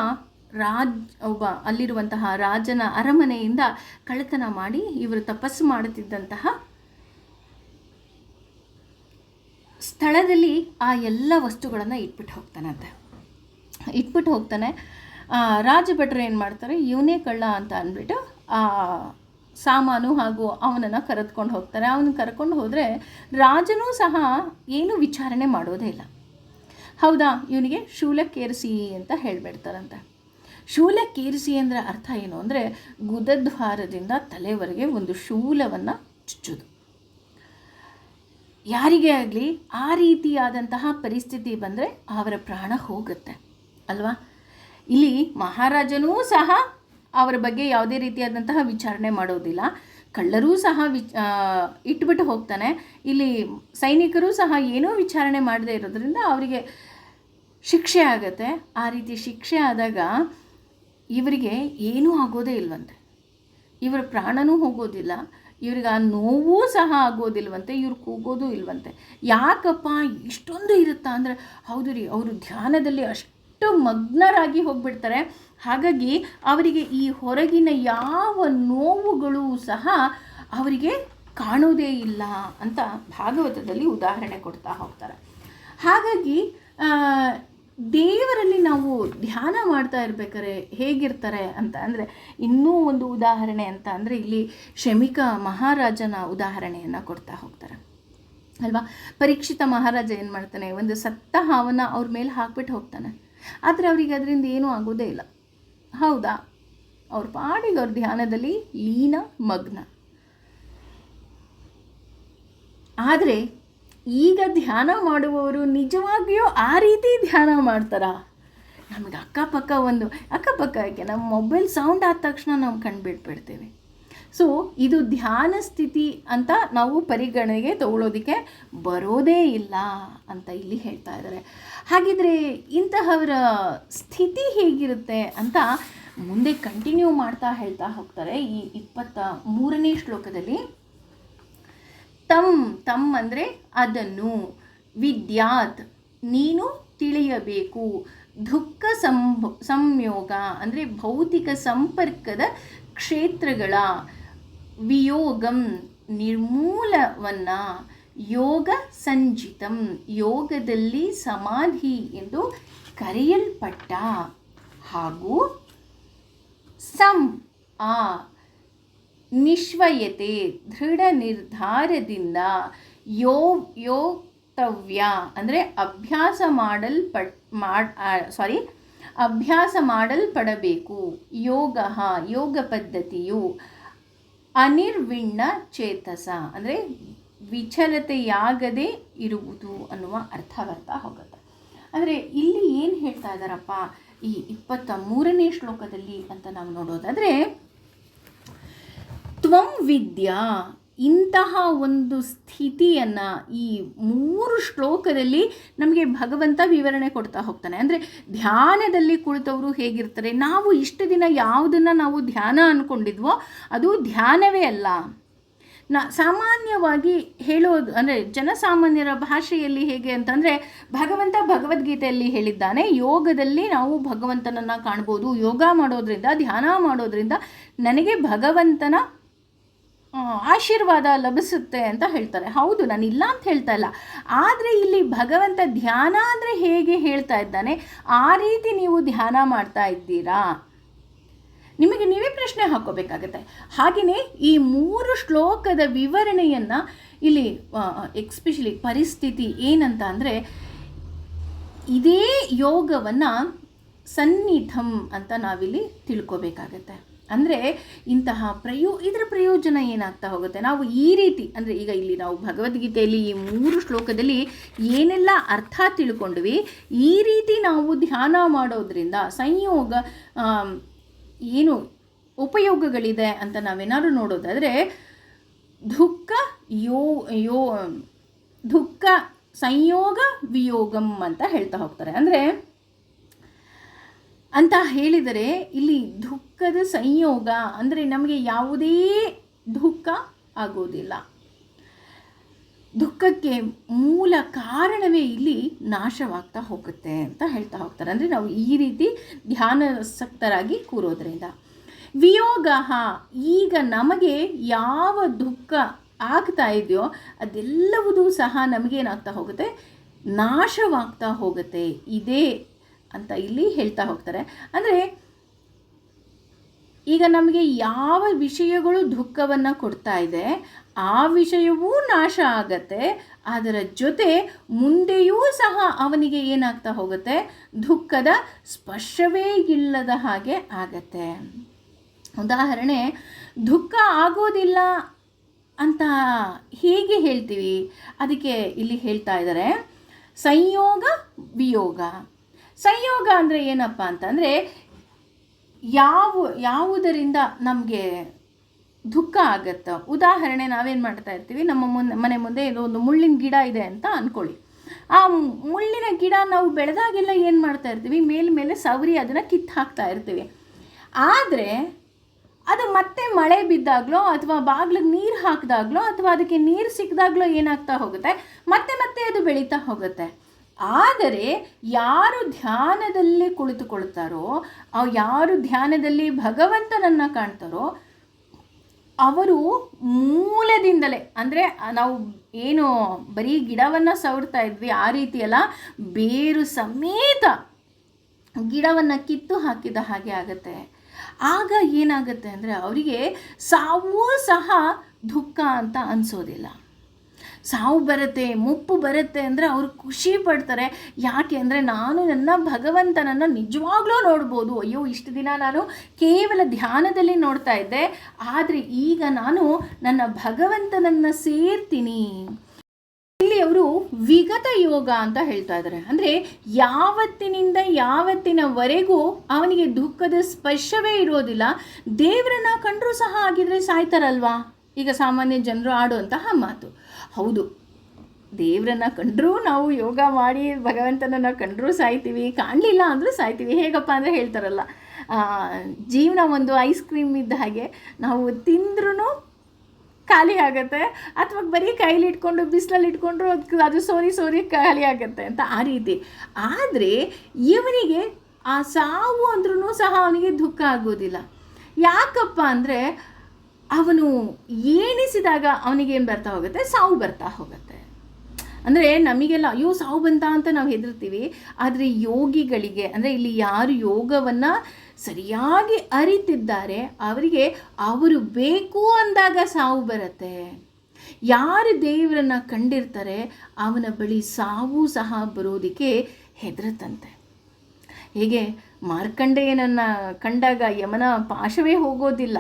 ರಾಜ್, ಒಬ್ಬ ಅಲ್ಲಿರುವಂತಹ ರಾಜನ ಅರಮನೆಯಿಂದ ಕಳ್ಳತನ ಮಾಡಿ ಇವರು ತಪಸ್ಸು ಮಾಡುತ್ತಿದ್ದಂತಹ ಸ್ಥಳದಲ್ಲಿ ಆ ಎಲ್ಲ ವಸ್ತುಗಳನ್ನು ಇಟ್ಬಿಟ್ಟು ಹೋಗ್ತಾನಂತೆ. ಇಟ್ಬಿಟ್ಟು ಹೋಗ್ತಾನೆ. ರಾಜಭಟ್ರು ಏನು ಮಾಡ್ತಾರೆ, ಇವನೇ ಕಳ್ಳ ಅಂತ ಅಂದ್ಬಿಟ್ಟು, ಆ, ಸಾಮಾನು ಹಾಗೂ ಅವನನ್ನು ಕರೆದುಕೊಂಡು ಹೋಗ್ತಾರೆ. ಅವನು ಕರ್ಕೊಂಡು ಹೋದರೆ ರಾಜನೂ ಸಹ ಏನು ವಿಚಾರಣೆ ಮಾಡೋದೇ ಇಲ್ಲ. ಹೌದಾ? ಇವನಿಗೆ ಶೂಲಕ್ಕೇರಿಸಿ ಅಂತ ಹೇಳಿಬಿಡ್ತಾರಂತೆ. ಶೂಲಕ್ಕೇರಿಸಿ ಅಂದರೆ ಅರ್ಥ ಏನು ಅಂದರೆ ಗುದದ್ವಾರದಿಂದ ತಲೆವರೆಗೆ ಒಂದು ಶೂಲವನ್ನು ಚುಚ್ಚೋದು. ಯಾರಿಗೇ ಆಗಲಿ ಆ ರೀತಿಯಾದಂತಹ ಪರಿಸ್ಥಿತಿ ಬಂದರೆ ಅವರ ಪ್ರಾಣ ಹೋಗುತ್ತೆ, ಅಲ್ವಾ? ಇಲ್ಲಿ ಮಹಾರಾಜನೂ ಸಹ ಅವರ ಬಗ್ಗೆ ಯಾವುದೇ ರೀತಿಯಾದಂತಹ ವಿಚಾರಣೆ ಮಾಡೋದಿಲ್ಲ. ಕಳ್ಳರೂ ಸಹ ವಿಚ್ ಇಟ್ಬಿಟ್ಟು ಹೋಗ್ತಾನೆ. ಇಲ್ಲಿ ಸೈನಿಕರು ಸಹ ಏನೂ ವಿಚಾರಣೆ ಮಾಡದೇ ಇರೋದ್ರಿಂದ ಅವರಿಗೆ ಶಿಕ್ಷೆ ಆಗುತ್ತೆ. ಆ ರೀತಿ ಶಿಕ್ಷೆ ಆದಾಗ ಇವರಿಗೆ ಏನೂ ಆಗೋದೇ ಇಲ್ವಂತೆ. ಇವರ ಪ್ರಾಣನೂ ಹೋಗೋದಿಲ್ಲ. ಇವ್ರಿಗೆ ಆ ನೋವೂ ಸಹ ಆಗೋದಿಲ್ವಂತೆ, ಇವ್ರು ಕೂಗೋದು ಇಲ್ವಂತೆ. ಯಾಕಪ್ಪ, ಇಷ್ಟೊಂದು ಇರುತ್ತಾ ಅಂದರೆ, ಹೌದು ರೀ, ಅವರು ಧ್ಯಾನದಲ್ಲಿ ಅಷ್ಟು ಮಗ್ನರಾಗಿ ಹೋಗ್ಬಿಡ್ತಾರೆ. ಹಾಗಾಗಿ ಅವರಿಗೆ ಈ ಹೊರಗಿನ ಯಾವ ನೋವುಗಳು ಸಹ ಅವರಿಗೆ ಕಾಣೋದೇ ಇಲ್ಲ ಅಂತ ಭಾಗವತದಲ್ಲಿ ಉದಾಹರಣೆ ಕೊಡ್ತಾ ಹೋಗ್ತಾರೆ. ಹಾಗಾಗಿ ದೇವರಲ್ಲಿ ನಾವು ಧ್ಯಾನ ಮಾಡ್ತಾ ಇರ್ಬೇಕಾರೆ ಹೇಗಿರ್ತಾರೆ ಅಂತ ಅಂದರೆ, ಇನ್ನೂ ಒಂದು ಉದಾಹರಣೆ ಅಂತ ಅಂದರೆ ಇಲ್ಲಿ ಶಮಿಕ ಮಹಾರಾಜನ ಉದಾಹರಣೆಯನ್ನು ಕೊಡ್ತಾ ಹೋಗ್ತಾರೆ. ಅಲ್ವಾ? ಪರೀಕ್ಷಿತ ಮಹಾರಾಜ ಏನು ಮಾಡ್ತಾನೆ? ಒಂದು ಸತ್ತ ಹಾವನ್ನ ಅವ್ರ ಮೇಲೆ ಹಾಕ್ಬಿಟ್ಟು ಹೋಗ್ತಾನೆ. ಆದರೆ ಅವರಿಗೆ ಅದರಿಂದ ಏನೂ ಆಗೋದೇ ಇಲ್ಲ. ಹೌದಾ? ಅವ್ರ ಪಾಡಿಗೆ ಅವ್ರ ಧ್ಯಾನದಲ್ಲಿ ಲೀನ, ಮಗ್ನ. ಆದರೆ ಈಗ ಧ್ಯಾನ ಮಾಡುವವರು ನಿಜವಾಗಿಯೂ ಆ ರೀತಿ ಧ್ಯಾನ ಮಾಡ್ತಾರಾ? ನಮಗೆ ಅಕ್ಕಪಕ್ಕ ಒಂದು, ಅಕ್ಕಪಕ್ಕ ಯಾಕೆ? ನಮ್ಮ ಮೊಬೈಲ್ ಸೌಂಡ್ ಆದ ತಕ್ಷಣ ನಾವು ಕಂಡುಬಿಟ್ಬಿಡ್ತೇವೆ ಸೊ ಇದು ಧ್ಯಾನ ಸ್ಥಿತಿ ಅಂತ ನಾವು ಪರಿಗಣನೆಗೆ ತಗೊಳ್ಳೋದಕ್ಕೆ ಬರೋದೇ ಇಲ್ಲ ಅಂತ ಇಲ್ಲಿ ಹೇಳ್ತಾ ಇದ್ದಾರೆ. ಹಾಗಿದ್ರೆ ಇಂತಹವರ ಸ್ಥಿತಿ ಹೇಗಿರುತ್ತೆ ಅಂತ ಮುಂದೆ ಕಂಟಿನ್ಯೂ ಮಾಡ್ತಾ ಹೇಳ್ತಾ ಹೋಗ್ತಾರೆ ಈ ಇಪ್ಪತ್ತ ಮೂರನೇ ಶ್ಲೋಕದಲ್ಲಿ. ತಮ್ ತಮ್ ಅಂದರೆ ಅದನ್ನು. ವಿದ್ಯಾತ್, ನೀನು ತಿಳಿಯಬೇಕು. ದುಃಖ ಸಂಭ, ಸಂಯೋಗ ಅಂದರೆ ಭೌತಿಕ ಸಂಪರ್ಕದ ಕ್ಷೇತ್ರಗಳ. ವಿಯೋಗಂ, ನಿರ್ಮೂಲವನ್ನು. ಯೋಗ ಸಂಜಿತಂ, ಯೋಗದಲ್ಲಿ ಸಮಾಧಿ ಎಂದು ಕರೆಯಲ್ಪಟ್ಟ. ಹಾಗೂ ಸಂ, ಆ ನಿಶ್ವಯತೆ ದೃಢ ನಿರ್ಧಾರದಿಂದ ಯೋ, ಯೋಕ್ತವ್ಯ ಅಂದರೆ ಅಭ್ಯಾಸ ಮಾಡಲ್ಪಟ್, ಮಾಡ್ ಸಾರಿ ಅಭ್ಯಾಸ ಮಾಡಲ್ಪಡಬೇಕು. ಯೋಗ ಯೋಗ ಪದ್ಧತಿಯು ಅನಿರ್ವಿಣ್ಣ ಚೇತಸ ಅಂದರೆ ವಿಚಲತೆಯಾಗದೇ ಇರುವುದು ಅನ್ನುವ ಅರ್ಥ ಬರ್ತಾ ಹೋಗುತ್ತೆ. ಅಂದರೆ ಇಲ್ಲಿ ಏನು ಹೇಳ್ತಾ ಇದ್ದಾರಪ್ಪ ಈ ಇಪ್ಪತ್ತ ಮೂರನೇ ಶ್ಲೋಕದಲ್ಲಿ ಅಂತ ನಾವು ನೋಡೋದಾದರೆ ತ್ವಂ ವಿದ್ಯಾ. ಇಂತಹ ಒಂದು ಸ್ಥಿತಿಯನ್ನು ಈ ಮೂರು ಶ್ಲೋಕದಲ್ಲಿ ನಮಗೆ ಭಗವಂತ ವಿವರಣೆ ಕೊಡ್ತಾ ಹೋಗ್ತಾನೆ. ಅಂದರೆ ಧ್ಯಾನದಲ್ಲಿ ಕುಳಿತವರು ಹೇಗಿರ್ತಾರೆ? ನಾವು ಇಷ್ಟು ದಿನ ಯಾವುದನ್ನು ನಾವು ಧ್ಯಾನ ಅಂದ್ಕೊಂಡಿದ್ವೋ ಅದು ಧ್ಯಾನವೇ ಅಲ್ಲ. ನ ಸಾಮಾನ್ಯವಾಗಿ ಹೇಳೋದು ಅಂದರೆ ಜನಸಾಮಾನ್ಯರ ಭಾಷೆಯಲ್ಲಿ ಹೇಗೆ ಅಂತಂದರೆ ಭಗವಂತ ಭಗವದ್ಗೀತೆಯಲ್ಲಿ ಹೇಳಿದ್ದಾನೆ, ಯೋಗದಲ್ಲಿ ನಾವು ಭಗವಂತನನ್ನು ಕಾಣ್ಬೋದು, ಯೋಗ ಮಾಡೋದ್ರಿಂದ, ಧ್ಯಾನ ಮಾಡೋದ್ರಿಂದ ನನಗೆ ಭಗವಂತನ ಆಶೀರ್ವಾದ ಲಭಿಸುತ್ತೆ ಅಂತ ಹೇಳ್ತಾರೆ. ಹೌದು, ನಾನು ಇಲ್ಲ ಅಂತ ಹೇಳ್ತಾ ಇಲ್ಲ. ಆದರೆ ಇಲ್ಲಿ ಭಗವಂತ ಧ್ಯಾನ ಅಂದರೆ ಹೇಗೆ ಹೇಳ್ತಾ ಇದ್ದಾನೆ? ಆ ರೀತಿ ನೀವು ಧ್ಯಾನ ಮಾಡ್ತಾ ಇದ್ದೀರಾ? ನಿಮಗೆ ನೀವೇ ಪ್ರಶ್ನೆ ಹಾಕೋಬೇಕಾಗತ್ತೆ. ಹಾಗೆಯೇ ಈ ಮೂರು ಶ್ಲೋಕದ ವಿವರಣೆಯನ್ನು ಇಲ್ಲಿ ಎಕ್ಸ್ಪೆಷಲಿ ಪರಿಸ್ಥಿತಿ ಏನಂತ ಅಂದರೆ, ಇದೇ ಯೋಗವನ್ನು ಸನ್ನಿಧಂ ಅಂತ ನಾವಿಲ್ಲಿ ತಿಳ್ಕೊಬೇಕಾಗತ್ತೆ. ಅಂದರೆ ಇಂತಹ ಪ್ರಯೋ, ಇದರ ಪ್ರಯೋಜನ ಏನಾಗ್ತಾ ಹೋಗುತ್ತೆ? ನಾವು ಈ ರೀತಿ, ಅಂದರೆ ಈಗ ಇಲ್ಲಿ ನಾವು ಭಗವದ್ಗೀತೆಯಲ್ಲಿ ಈ ಮೂರು ಶ್ಲೋಕದಲ್ಲಿ ಏನೆಲ್ಲ ಅರ್ಥ ತಿಳ್ಕೊಂಡ್ವಿ, ಈ ರೀತಿ ನಾವು ಧ್ಯಾನ ಮಾಡೋದ್ರಿಂದ ಸಂಯೋಗ ಏನು ಉಪಯೋಗಗಳಿದೆ ಅಂತ ನಾವೇನಾದ್ರು ನೋಡೋದಾದರೆ, ದುಃಖ ಯೋ ಯೋ, ದುಃಖ ಸಂಯೋಗ ವಿಯೋಗಂ ಅಂತ ಹೇಳ್ತಾ ಹೋಗ್ತಾರೆ. ಅಂದರೆ ಅಂತ ಹೇಳಿದರೆ ಇಲ್ಲಿ ದುಃಖದ ಸಂಯೋಗ ಅಂದರೆ ನಮಗೆ ಯಾವುದೇ ದುಃಖ ಆಗೋದಿಲ್ಲ. ದುಃಖಕ್ಕೆ ಮೂಲ ಕಾರಣವೇ ಇಲ್ಲಿ ನಾಶವಾಗ್ತಾ ಹೋಗುತ್ತೆ ಅಂತ ಹೇಳ್ತಾ ಹೋಗ್ತಾರೆ. ಅಂದರೆ ನಾವು ಈ ರೀತಿ ಧ್ಯಾನಾಸಕ್ತರಾಗಿ ಕೂರೋದ್ರಿಂದ. ವಿಯೋಗ ಈಗ ನಮಗೆ ಯಾವ ದುಃಖ ಆಗ್ತಾ ಇದೆಯೋ ಅದೆಲ್ಲವುದೂ ಸಹ ನಮಗೇನಾಗ್ತಾ ಹೋಗುತ್ತೆ? ನಾಶವಾಗ್ತಾ ಹೋಗುತ್ತೆ. ಇದೇ ಅಂತ ಇಲ್ಲಿ ಹೇಳ್ತಾ ಹೋಗ್ತಾರೆ. ಅಂದರೆ ಈಗ ನಮಗೆ ಯಾವ ವಿಷಯಗಳು ದುಃಖವನ್ನು ಕೊಡ್ತಾ ಇದೆ, ಆ ವಿಷಯವೂ ನಾಶ ಆಗತ್ತೆ, ಅದರ ಜೊತೆ ಮುಂದೆಯೂ ಸಹ ಅವನಿಗೆ ಏನಾಗ್ತಾ ಹೋಗುತ್ತೆ, ದುಃಖದ ಸ್ಪರ್ಶವೇ ಇಲ್ಲದ ಹಾಗೆ ಆಗತ್ತೆ. ಉದಾಹರಣೆ, ದುಃಖ ಆಗೋದಿಲ್ಲ ಅಂತ ಹೇಗೆ ಹೇಳ್ತೀವಿ? ಅದಕ್ಕೆ ಇಲ್ಲಿ ಹೇಳ್ತಾ ಇದ್ದಾರೆ ಸಂಯೋಗ ವಿಯೋಗ. ಸಂಯೋಗ ಅಂದರೆ ಏನಪ್ಪ ಅಂತಂದರೆ ಯಾವ, ಯಾವುದರಿಂದ ನಮಗೆ ದುಃಖ ಆಗತ್ತೋ, ಉದಾಹರಣೆ ನಾವೇನು ಮಾಡ್ತಾ ಇರ್ತೀವಿ, ನಮ್ಮ ಮುಂದೆ ಮನೆ ಮುಂದೆ ಇದು ಒಂದು ಮುಳ್ಳಿನ ಗಿಡ ಇದೆ ಅಂತ ಅಂದ್ಕೊಳ್ಳಿ ಆ ಮುಳ್ಳಿನ ಗಿಡ ನಾವು ಬೆಳೆದಾಗೆಲ್ಲ ಏನು ಮಾಡ್ತಾ ಇರ್ತೀವಿ ಮೇಲ್ಮೇಲೆ ಸವರಿ ಅದನ್ನು ಕಿತ್ತು ಹಾಕ್ತಾ ಇರ್ತೀವಿ. ಆದರೆ ಅದು ಮತ್ತೆ ಮಳೆ ಬಿದ್ದಾಗಲೋ ಅಥವಾ ಬಾಗ್ಲಿಗೆ ನೀರು ಹಾಕಿದಾಗಲೋ ಅಥವಾ ಅದಕ್ಕೆ ನೀರು ಸಿಕ್ಕಿದಾಗಲೋ ಏನಾಗ್ತಾ ಹೋಗುತ್ತೆ, ಮತ್ತೆ ಮತ್ತೆ ಅದು ಬೆಳೀತಾ ಹೋಗುತ್ತೆ. ಆದರೆ ಯಾರು ಧ್ಯಾನದಲ್ಲಿ ಕುಳಿತುಕೊಳ್ತಾರೋ ಯಾರು ಧ್ಯಾನದಲ್ಲಿ ಭಗವಂತನನ್ನು ಕಾಣ್ತಾರೋ, ಅವರು ಮೂಲದಿಂದಲೇ, ಅಂದರೆ ನಾವು ಏನು ಬರೀ ಗಿಡವನ್ನು ಸವರ್ತಾ ಇದ್ವಿ, ಆ ರೀತಿಯಲ್ಲ ಬೇರು ಸಮೇತ ಗಿಡವನ್ನು ಕಿತ್ತು ಹಾಕಿದ ಹಾಗೆ ಆಗುತ್ತೆ. ಆಗ ಏನಾಗುತ್ತೆ ಅಂದರೆ ಅವರಿಗೆ ಸಾವೂ ಸಹ ದುಃಖ ಅಂತ ಅನಿಸೋದಿಲ್ಲ. ಸಾವು ಬರುತ್ತೆ, ಮುಪ್ಪು ಬರುತ್ತೆ ಅಂದರೆ ಅವರು ಖುಷಿ ಪಡ್ತಾರೆ. ಯಾಕೆ ಅಂದರೆ ನಾನು ನನ್ನ ಭಗವಂತನನ್ನು ನಿಜವಾಗ್ಲೂ ನೋಡ್ಬೋದು. ಅಯ್ಯೋ, ಇಷ್ಟು ದಿನ ನಾನು ಕೇವಲ ಧ್ಯಾನದಲ್ಲಿ ನೋಡ್ತಾ ಇದ್ದೆ. ಆದರೆ ಈಗ ನಾನು ನನ್ನ ಭಗವಂತನನ್ನು ಸೇರ್ತೀನಿ. ಇಲ್ಲಿ ಅವರು ವಿಗತ ಯೋಗ ಅಂತ ಹೇಳ್ತಾ ಇದ್ದಾರೆ. ಅಂದರೆ ಯಾವತ್ತಿನಿಂದ ಯಾವತ್ತಿನವರೆಗೂ ಅವನಿಗೆ ದುಃಖದ ಸ್ಪರ್ಶವೇ ಇರೋದಿಲ್ಲ. ದೇವರನ್ನ ಕಂಡರೂ ಸಹ ಆಗಿದ್ರೆ ಸಾಯ್ತಾರಲ್ವಾ? ಈಗ ಸಾಮಾನ್ಯ ಜನರು ಆಡುವಂತಹ ಮಾತು. ಹೌದು. ದೇವರನ್ನ ಕಂಡರೂ ನಾವು ಯೋಗ ಮಾಡಿ ಭಗವಂತನನ್ನು ಕಂಡರೂ ಸಾಯ್ತೀವಿ. ಕಾಣಲಿಲ್ಲ ಅಂದರೂ ಸಾಯ್ತೀವಿ. ಹೇಗಪ್ಪ ಅಂದರೆ ಹೇಳ್ತಾರಲ್ಲ ಜೀವನ ಒಂದು ಐಸ್ ಕ್ರೀಮ್ ಇದ್ದ ಹಾಗೆ ನಾವು ತಿಂದ್ರೂ ಖಾಲಿ ಆಗುತ್ತೆ. ಅಥವಾ ಬರೀ ಕೈಲಿ ಇಟ್ಕೊಂಡು, ಬಿಸಿಲಲ್ಲಿ ಇಟ್ಕೊಂಡ್ರು ಅದು ಅದು ಸೋರಿ ಸೋರಿ ಖಾಲಿ ಆಗುತ್ತೆ ಅಂತ ಆ ರೀತಿ. ಆದರೆ ಇವನಿಗೆ ಆ ಸಾವು ಅಂದ್ರೂ ಸಹ ಅವನಿಗೆ ದುಃಖ ಆಗೋದಿಲ್ಲ. ಯಾಕಪ್ಪ ಅಂದರೆ ಅವನು ಏಣಿಸಿದಾಗ ಅವನಿಗೇನು ಬರ್ತಾ ಹೋಗುತ್ತೆ? ಸಾವು ಬರ್ತಾ ಹೋಗುತ್ತೆ. ಅಂದರೆ ನಮಗೆಲ್ಲ, ಅಯ್ಯೋ, ಸಾವು ಬಂತ ಅಂತ ನಾವು ಹೆದರ್ತೀವಿ ಆದರೆ ಯೋಗಿಗಳಿಗೆ, ಅಂದರೆ ಇಲ್ಲಿ ಯಾರು ಯೋಗವನ್ನು ಸರಿಯಾಗಿ ಅರಿತಿದ್ದಾರೆ, ಅವರಿಗೆ ಅವರು ಬೇಕು ಅಂದಾಗ ಸಾವು ಬರುತ್ತೆ. ಯಾರು ದೇವರನ್ನು ಕಂಡಿರ್ತಾರೆ, ಅವನ ಬಳಿ ಸಾವು ಸಹ ಬರೋದಕ್ಕೆ ಹೆದರತ್ತಂತೆ. ಹೇಗೆ ಮಾರ್ಕಂಡೇಯನನ್ನು ಕಂಡಾಗ ಯಮನ ಪಾಶವೇ ಹೋಗೋದಿಲ್ಲ.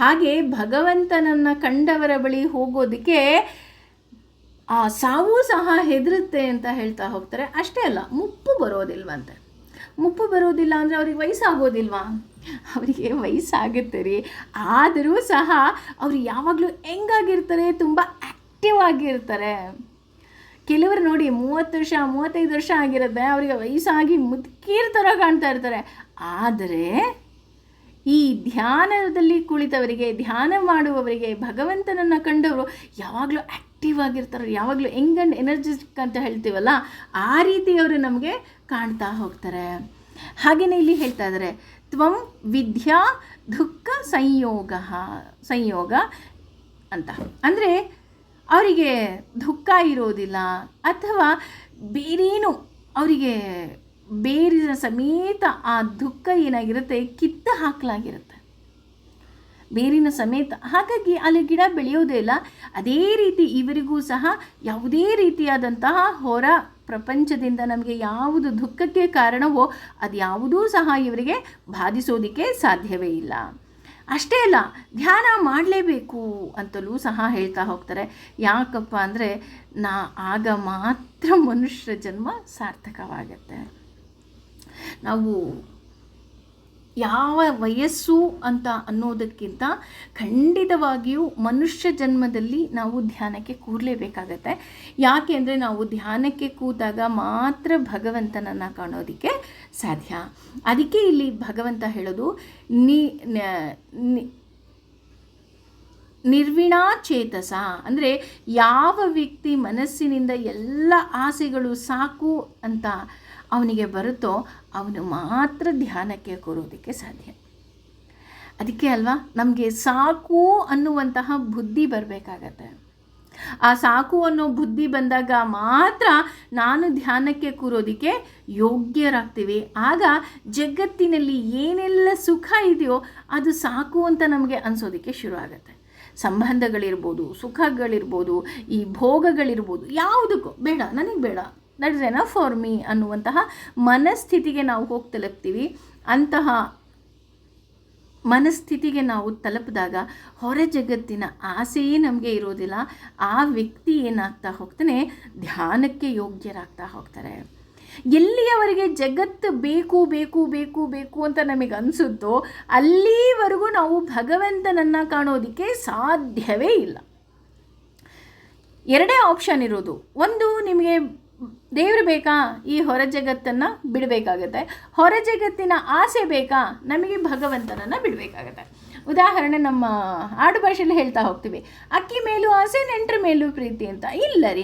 ಹಾಗೆ ಭಗವಂತನನ್ನು ಕಂಡವರ ಬಳಿ ಹೋಗೋದಕ್ಕೆ ಆ ಸಾವು ಸಹ ಹೆದರುತ್ತೆ ಅಂತ ಹೇಳ್ತಾ ಹೋಗ್ತಾರೆ. ಅಷ್ಟೇ ಅಲ್ಲ, ಮುಪ್ಪು ಬರೋದಿಲ್ವಂತೆ. ಮುಪ್ಪು ಬರೋದಿಲ್ಲ ಅಂದರೆ ಅವ್ರಿಗೆ ವಯಸ್ಸಾಗೋದಿಲ್ವಾ? ಅವರಿಗೆ ವಯಸ್ಸಾಗುತ್ತೆ ರೀ. ಆದರೂ ಸಹ ಅವರು ಯಾವಾಗಲೂ ಹೆಂಗಾಗಿರ್ತಾರೆ, ತುಂಬ ಆ್ಯಕ್ಟಿವ್ ಆಗಿರ್ತಾರೆ. ಕೆಲವರು ನೋಡಿ ಮೂವತ್ತು ವರ್ಷ, ಮೂವತ್ತೈದು ವರ್ಷ ಆಗಿರುತ್ತೆ, ಅವರಿಗೆ ವಯಸ್ಸಾಗಿ ಮುದುಕೀರ್ ಥರ ಕಾಣ್ತಾ ಇರ್ತಾರೆ. ಆದರೆ ಈ ಧ್ಯಾನದಲ್ಲಿ ಕುಳಿತವರಿಗೆ, ಧ್ಯಾನ ಮಾಡುವವರಿಗೆ ಭಗವಂತನನ್ನು ಕಂಡವರು ಯಾವಾಗಲೂ ಆ್ಯಕ್ಟಿವ್ ಆಗಿರ್ತಾರೆ, ಯಾವಾಗಲೂ ಯಂಗ್ ಆ್ಯಂಡ್ ಎನರ್ಜೆಟಿಕ್ ಅಂತ ಹೇಳ್ತೀವಲ್ಲ, ಆ ರೀತಿ ಅವರು ನಮಗೆ ಕಾಣ್ತಾ ಹೋಗ್ತಾರೆ. ಹಾಗೆಯೇ ಇಲ್ಲಿ ಹೇಳ್ತಾ ಇದ್ದಾರೆ ತ್ವಂ ವಿದ್ಯಾ ದುಃಖ ಸಂಯೋಗ ಸಂಯೋಗ ಅಂತ. ಅಂದರೆ ಅವರಿಗೆ ದುಃಖ ಇರೋದಿಲ್ಲ ಅಥವಾ ಬೇರೇನು ಅವರಿಗೆ ಬೇರಿನ ಸಮೇತ ಆ ದುಃಖ ಏನಾಗಿರುತ್ತೆ, ಕಿತ್ತ ಹಾಕಲಾಗಿರುತ್ತೆ. ಬೇರಿನ ಸಮೇತ. ಹಾಗಾಗಿ ಅಲ್ಲಿ ಗಿಡ ಬೆಳೆಯೋದೇ ಇಲ್ಲ. ಅದೇ ರೀತಿ ಇವರಿಗೂ ಸಹ ಯಾವುದೇ ರೀತಿಯಾದಂತಹ ಹೊರ ಪ್ರಪಂಚದಿಂದ ನಮಗೆ ಯಾವುದು ದುಃಖಕ್ಕೆ ಕಾರಣವೋ ಅದು ಯಾವುದೂ ಸಹ ಇವರಿಗೆ ಬಾಧಿಸೋದಕ್ಕೆ ಸಾಧ್ಯವೇ ಇಲ್ಲ. ಅಷ್ಟೇ ಅಲ್ಲ, ಧ್ಯಾನ ಮಾಡಲೇಬೇಕು ಅಂತಲೂ ಸಹ ಹೇಳ್ತಾ ಹೋಗ್ತಾರೆ. ಯಾಕಪ್ಪ ಅಂದರೆ, ನಾ ಆಗ ಮಾತ್ರ ಮನುಷ್ಯ ಜನ್ಮ ಸಾರ್ಥಕವಾಗತ್ತೆ. ನಾವು ಯಾವ ವಯಸ್ಸು ಅಂತ ಅನ್ನೋದಕ್ಕಿಂತ ಖಂಡಿತವಾಗಿಯೂ ಮನುಷ್ಯ ಜನ್ಮದಲ್ಲಿ ನಾವು ಧ್ಯಾನಕ್ಕೆ ಕೂರಲೇಬೇಕಾಗತ್ತೆ. ಯಾಕೆ ಅಂದರೆ ನಾವು ಧ್ಯಾನಕ್ಕೆ ಕೂತಾಗ ಮಾತ್ರ ಭಗವಂತನನ್ನು ಕಾಣೋದಕ್ಕೆ ಸಾಧ್ಯ. ಅದಕ್ಕೆ ಇಲ್ಲಿ ಭಗವಂತ ಹೇಳೋದು, ನಿ ನಿರ್ವಿಣಾ ಚೇತಸ. ಅಂದರೆ ಯಾವ ವ್ಯಕ್ತಿ ಮನಸ್ಸಿನಿಂದ ಎಲ್ಲ ಆಸೆಗಳು ಸಾಕು ಅಂತ ಅವನಿಗೆ ಬರುತ್ತೋ ಅವನು ಮಾತ್ರ ಧ್ಯಾನಕ್ಕೆ ಕೂರೋದಕ್ಕೆ ಸಾಧ್ಯ. ಅದಕ್ಕೆ ಅಲ್ವಾ? ನಮಗೆ ಸಾಕು ಅನ್ನುವಂತಹ ಬುದ್ಧಿ ಬರಬೇಕಾಗತ್ತೆ. ಆ ಸಾಕು ಅನ್ನೋ ಬುದ್ಧಿ ಬಂದಾಗ ಮಾತ್ರ ನಾನು ಧ್ಯಾನಕ್ಕೆ ಕೂರೋದಕ್ಕೆ ಯೋಗ್ಯರಾಗ್ತೀವಿ. ಆಗ ಜಗತ್ತಿನಲ್ಲಿ ಏನೆಲ್ಲ ಸುಖ ಇದೆಯೋ ಅದು ಸಾಕು ಅಂತ ನಮಗೆ ಅನಿಸೋದಕ್ಕೆ ಶುರು ಆಗುತ್ತೆ. ಸಂಬಂಧಗಳಿರ್ಬೋದು, ಸುಖಗಳಿರ್ಬೋದು, ಈ ಭೋಗಗಳಿರ್ಬೋದು, ಯಾವುದಕ್ಕೂ ಬೇಡ, ನನಗೆ ಬೇಡ. That is enough for me ಅನ್ನುವಂತಹ ಮನಸ್ಥಿತಿಗೆ ನಾವು ಹೋಗಿ ತಲುಪ್ತೀವಿ. ಅಂತಹ ಮನಸ್ಥಿತಿಗೆ ನಾವು ತಲುಪಿದಾಗ ಹೊರ ಜಗತ್ತಿನ ಆಸೆಯೇ ನಮಗೆ ಇರೋದಿಲ್ಲ. ಆ ವ್ಯಕ್ತಿ ಏನಾಗ್ತಾ ಹೋಗ್ತಾನೆ? ಧ್ಯಾನಕ್ಕೆ ಯೋಗ್ಯರಾಗ್ತಾ ಹೋಗ್ತಾರೆ. ಎಲ್ಲಿಯವರೆಗೆ ಜಗತ್ತು ಬೇಕು ಬೇಕು ಬೇಕು ಬೇಕು ಅಂತ ನಮಗೆ ಅನಿಸುತ್ತೋ ಅಲ್ಲಿವರೆಗೂ ನಾವು ಭಗವಂತನನ್ನು ಕಾಣೋದಕ್ಕೆ ಸಾಧ್ಯವೇ ಇಲ್ಲ. ಎರಡೇ ಆಪ್ಷನ್ ಇರೋದು. ಒಂದು ನಿಮಗೆ ದೇವರು ಬೇಕಾ? ಈ ಹೊರ ಜಗತ್ತನ್ನು ಬಿಡಬೇಕಾಗತ್ತೆ. ಹೊರ ಜಗತ್ತಿನ ಆಸೆ ಬೇಕಾ? ನಮಗೆ ಭಗವಂತನನ್ನು ಬಿಡಬೇಕಾಗತ್ತೆ. ಉದಾಹರಣೆ ನಮ್ಮ ಆಡು ಭಾಷೆಯಲ್ಲಿ ಹೇಳ್ತಾ ಹೋಗ್ತೀವಿ. ಅಕ್ಕಿ ಮೇಲೂ ಆಸೆ, ನೆಂಟ್ರ ಮೇಲೂ ಪ್ರೀತಿ ಅಂತ. ಇಲ್ಲ ರೀ.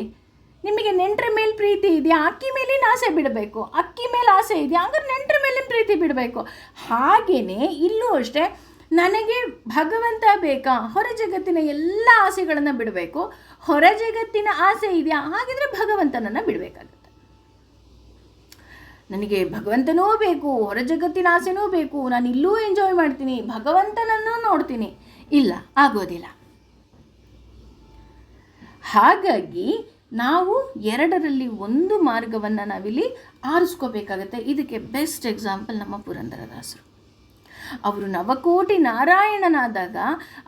ನಿಮಗೆ ನೆಂಟ್ರ ಮೇಲೆ ಪ್ರೀತಿ ಇದೆಯಾ? ಅಕ್ಕಿ ಮೇಲಿನ ಆಸೆ ಬಿಡಬೇಕು. ಅಕ್ಕಿ ಮೇಲೆ ಆಸೆ ಇದೆಯಾ? ಹಂಗಾರೆ ನೆಂಟ್ರ ಮೇಲಿನ ಪ್ರೀತಿ ಬಿಡಬೇಕು. ಹಾಗೆಯೇ ಇಲ್ಲೂ ಅಷ್ಟೇ, ನನಗೆ ಭಗವಂತ ಬೇಕಾ? ಹೊರ ಜಗತ್ತಿನ ಎಲ್ಲ ಆಸೆಗಳನ್ನು ಬಿಡಬೇಕು. ಹೊರ ಜಗತ್ತಿನ ಆಸೆ ಇದೆಯಾ? ಹಾಗಿದ್ರೆ ಭಗವಂತನನ್ನು ಬಿಡಬೇಕಾಗುತ್ತೆ. ನನಗೆ ಭಗವಂತನೂ ಬೇಕು, ಹೊರ ಜಗತ್ತಿನ ಆಸೆನೂ ಬೇಕು, ನಾನು ಇಲ್ಲೂ ಎಂಜಾಯ್ ಮಾಡ್ತೀನಿ, ಭಗವಂತನನ್ನು ನೋಡ್ತೀನಿ. ಇಲ್ಲ, ಆಗೋದಿಲ್ಲ. ಹಾಗಾಗಿ ನಾವು ಎರಡರಲ್ಲಿ ಒಂದು ಮಾರ್ಗವನ್ನು ನಾವಿಲ್ಲಿ ಆರಿಸ್ಕೋಬೇಕಾಗತ್ತೆ. ಇದಕ್ಕೆ ಬೆಸ್ಟ್ ಎಕ್ಸಾಂಪಲ್ ನಮ್ಮ ಪುರಂದರದಾಸರು. ಅವರು ನವಕೋಟಿ ನಾರಾಯಣನಾದಾಗ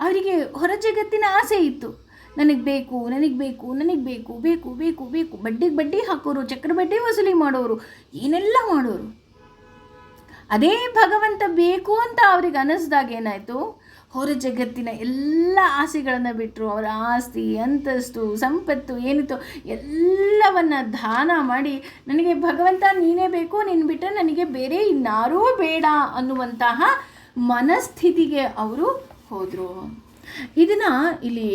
ಅವರಿಗೆ ಹೊರ ಜಗತ್ತಿನ ಆಸೆ ಇತ್ತು. ನನಗೆ ಬೇಕು ನನಗೆ ಬೇಕು ನನಗೆ ಬೇಕು ಬೇಕು ಬೇಕು ಬೇಕು. ಬಡ್ಡಿಗೆ ಬಡ್ಡಿ ಹಾಕೋರು, ಚಕ್ರ ಬಡ್ಡಿ ವಸೂಲಿ ಮಾಡೋರು, ಏನೆಲ್ಲ ಮಾಡೋರು? ಅದೇ ಭಗವಂತ ಬೇಕು ಅಂತ ಅವ್ರಿಗೆ ಅನ್ನಿಸ್ದಾಗ ಏನಾಯಿತು? ಹೊರ ಜಗತ್ತಿನ ಎಲ್ಲ ಆಸೆಗಳನ್ನು ಬಿಟ್ಟರು ಅವರ ಆಸ್ತಿ, ಅಂತಸ್ತು, ಸಂಪತ್ತು ಏನಿತ್ತು ಎಲ್ಲವನ್ನ ದಾನ ಮಾಡಿ, ನನಗೆ ಭಗವಂತ ನೀನೇ ಬೇಕು ನಿನ್ನ ಬಿಟ್ಟರೆ ನನಗೆ ಬೇರೆ ಇನ್ನಾರೂ ಬೇಡ ಅನ್ನುವಂತಹ ಮನಸ್ಥಿತಿಗೆ ಅವರು ಹೋದರು. ಇದನ್ನು ಇಲ್ಲಿ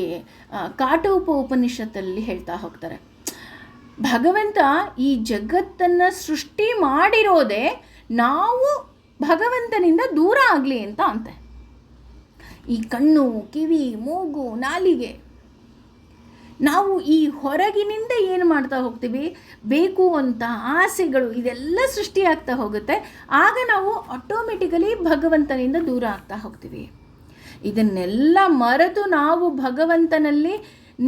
ಕಾಟೋಪ ಉಪನಿಷತ್ತಲ್ಲಿ ಹೇಳ್ತಾ ಹೋಗ್ತಾರೆ. ಭಗವಂತ ಈ ಜಗತ್ತನ್ನು ಸೃಷ್ಟಿ ಮಾಡಿರೋದೇ ನಾವು ಭಗವಂತನಿಂದ ದೂರ ಆಗಲಿ ಅಂತ ಅಂತೆ. ಈ ಕಣ್ಣು, ಕಿವಿ, ಮೂಗು, ನಾಲಿಗೆ. ನಾವು ಈ ಹೊರಗಿನಿಂದ ಏನು ಮಾಡ್ತಾ ಹೋಗ್ತೀವಿ? ಬೇಕು ಅಂತ ಆಸೆಗಳು ಇದೆಲ್ಲ ಸೃಷ್ಟಿಯಾಗ್ತಾ ಹೋಗುತ್ತೆ. ಆಗ ನಾವು ಆಟೋಮೆಟಿಕಲಿ ಭಗವಂತನಿಂದ ದೂರ ಆಗ್ತಾ ಹೋಗ್ತೀವಿ. ಇದನ್ನೆಲ್ಲ ಮರೆತು ನಾವು ಭಗವಂತನಲ್ಲಿ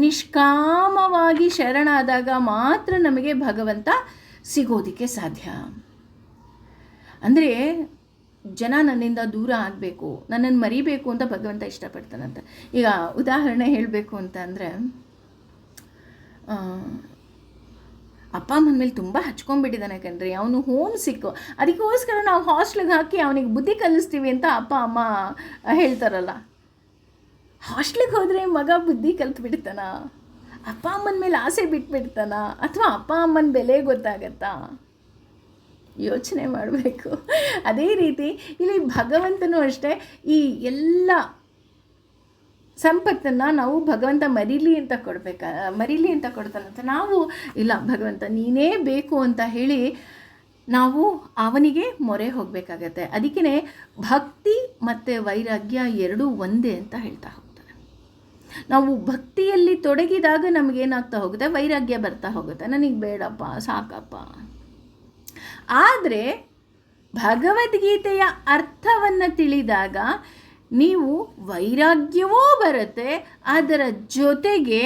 ನಿಷ್ಕಾಮವಾಗಿ ಶರಣಾದಾಗ ಮಾತ್ರ ನಮಗೆ ಭಗವಂತ ಸಿಗೋದಕ್ಕೆ ಸಾಧ್ಯ. ಅಂದರೆ ಜನ ನನ್ನಿಂದ ದೂರ ಆಗಬೇಕು, ನನ್ನನ್ನು ಮರಿಬೇಕು ಅಂತ ಭಗವಂತ ಇಷ್ಟಪಡ್ತಾನಂತೆ. ಈಗ ಉದಾಹರಣೆ ಹೇಳಬೇಕು ಅಂತ ಅಂದರೆ ಅಪ್ಪ ಅಮ್ಮನ ಮೇಲೆ ತುಂಬ ಹಚ್ಕೊಂಡ್ಬಿಟ್ಟಿದ್ದಾನೆ ಕಣ್ರಿ, ಅವನು ಹೋಮ್ ಸಿಕ್ಕು ಅದಕ್ಕೋಸ್ಕರ ನಾವು ಹಾಸ್ಟ್ಲಿಗೆ ಹಾಕಿ ಅವನಿಗೆ ಬುದ್ಧಿ ಕಲಿಸ್ತೀವಿ ಅಂತ ಅಪ್ಪ, ಅಮ್ಮ ಹೇಳ್ತಾರಲ್ಲ. ಹಾಸ್ಟ್ಲಿಗೆ ಹೋದರೆ ಮಗ ಬುದ್ಧಿ ಕಲ್ತ್ಬಿಡ್ತಾನ? ಅಪ್ಪ ಅಮ್ಮನ ಮೇಲೆ ಆಸೆ ಬಿಟ್ಬಿಡ್ತಾನ? ಅಥವಾ ಅಪ್ಪ ಅಮ್ಮನ ಬೆಲೆ ಗೊತ್ತಾಗತ್ತಾ? ಯೋಚನೆ ಮಾಡಬೇಕು. ಅದೇ ರೀತಿ ಇಲ್ಲಿ ಭಗವಂತನೂ ಅಷ್ಟೇ ಈ ಎಲ್ಲ ಸಂಪತ್ತನ್ನು ನಾವು ಭಗವಂತ ಮರೀಲಿ ಅಂತ ಕೊಡಬೇಕಾ, ಮರೀಲಿ ಅಂತ ಕೊಡ್ತಾನಂತ. ನಾವು, ಇಲ್ಲ ಭಗವಂತ, ನೀನೇ ಬೇಕು ಅಂತ ಹೇಳಿ ನಾವು ಅವನಿಗೆ ಮೊರೆ ಹೋಗಬೇಕಾಗತ್ತೆ. ಅದಕ್ಕೆ ಭಕ್ತಿ ಮತ್ತು ವೈರಾಗ್ಯ ಎರಡೂ ಒಂದೇ ಅಂತ ಹೇಳ್ತಾ ಹೋಗ್ತಾರೆ. ನಾವು ಭಕ್ತಿಯಲ್ಲಿ ತೊಡಗಿದಾಗ ನಮಗೇನಾಗ್ತಾ ಹೋಗುತ್ತೆ? ವೈರಾಗ್ಯ ಬರ್ತಾ ಹೋಗುತ್ತೆ. ನನಗೆ ಬೇಡಪ್ಪ, ಸಾಕಪ್ಪ. ಆದರೆ ಭಗವದ್ಗೀತೆಯ ಅರ್ಥವನ್ನು ತಿಳಿದಾಗ ನೀವು ವೈರಾಗ್ಯವೂ ಬರುತ್ತೆ, ಅದರ ಜೊತೆಗೆ